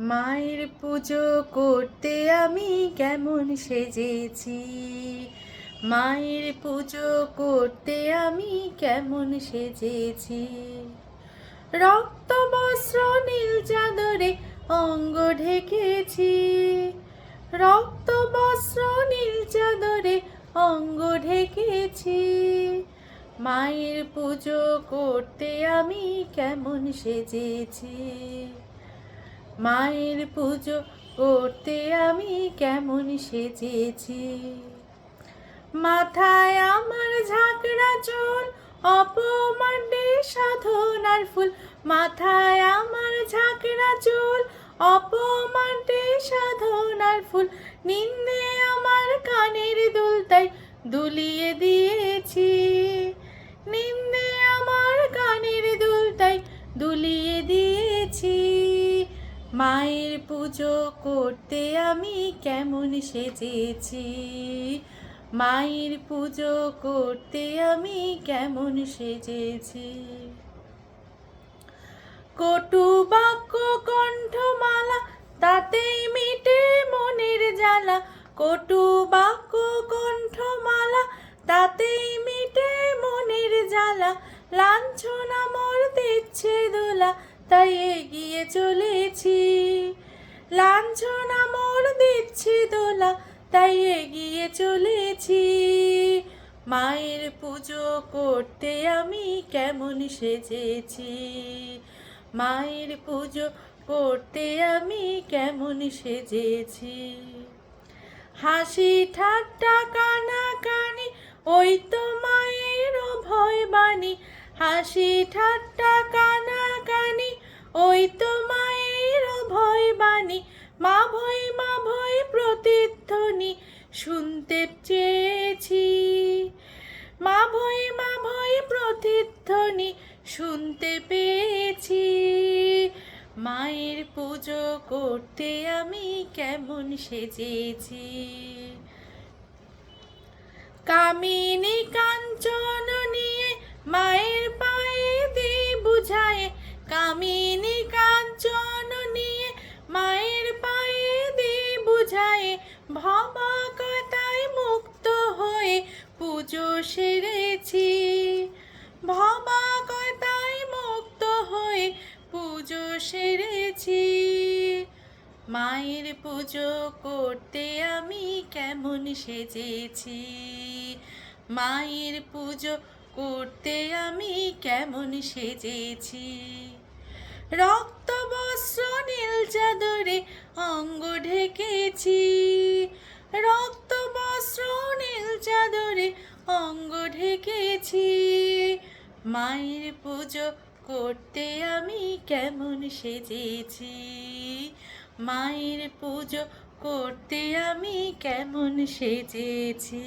মায়ের পুজো করতে আমি কেমন সেজেছি? মায়ের পুজো করতে আমি কেমন সেজেছি? রক্ত বস্ত্র নীল চাদরে অঙ্গ ঢেকেছি। রক্ত বস্ত্র নীল চাদরে অঙ্গ ঢেকেছি। মায়ের পুজো করতে আমি কেমন সেজেছি? মায়ের পুজো করতে আমি কেমন সেজেছি। মাথায় আমার ঝাঁকড়া চুল অপমান্ডে সাধনার ফুল। মাথায় আমার ঝাঁকড়া চুল অপমান্ডে সাধনার ফুল। নিন্দে আমার কানের দুলতাই দুলিয়ে দিয়েছি। নিন্দে আমার কানের দুলতাই দুলিয়ে দিয়েছি। মায়ের পুজো করতে আমি কেমন সেজেছি? মায়ের পুজো করতে আমি কেমন সেজেছি? কটু বাক্য কণ্ঠমালা, তাতেই মিটে মনের জ্বালা। কটু বাক্য কণ্ঠমালা, তাতেই মিটে মনের জ্বালা। লাঞ্ছনা তাই এগিয়ে চলেছি। লাঞ্ছনা মোর দিচ্ছে দোলা, তাই এগিয়ে চলেছি। মায়ের পুজো করতে আমি কেমন সেজেছি? মায়ের পুজো করতে আমি কেমন সেজেছি? হাসি ঠাট্টা কানা কানি ওই তো মায়ের ভয় বাণী। হাসি ঠাট্টা কানা ওই তো মায়ের ভয় বাণী, মা ভয় মা ভয় প্রতিধ্বনি, শুনতে চেয়েছি। মা ভয় মা ভয় প্রতিধ্বনি, শুনতে পেয়েছি। মায়ের পুজো করতে আমি কেমন সেজেছি। ভবা কথায় মুক্ত হয়ে পুজো সেরেছি। ভবা কথায় মুক্ত হয়ে পুজো সেরেছি। মায়ের পুজো করতে আমি কেমন সেজেছি? মায়ের পুজো করতে আমি কেমন সেজেছি? রক্ত বস্ত্র নীল চাদরে অঙ্গ ঢেকেছি রক্ত, বস্ত্র, নীল চাদরে অঙ্গ ঢেকেছি। মায়ের পুজো করতে আমি কেমন সেজেছি? মায়ের পুজো করতে আমি কেমন সেজেছি?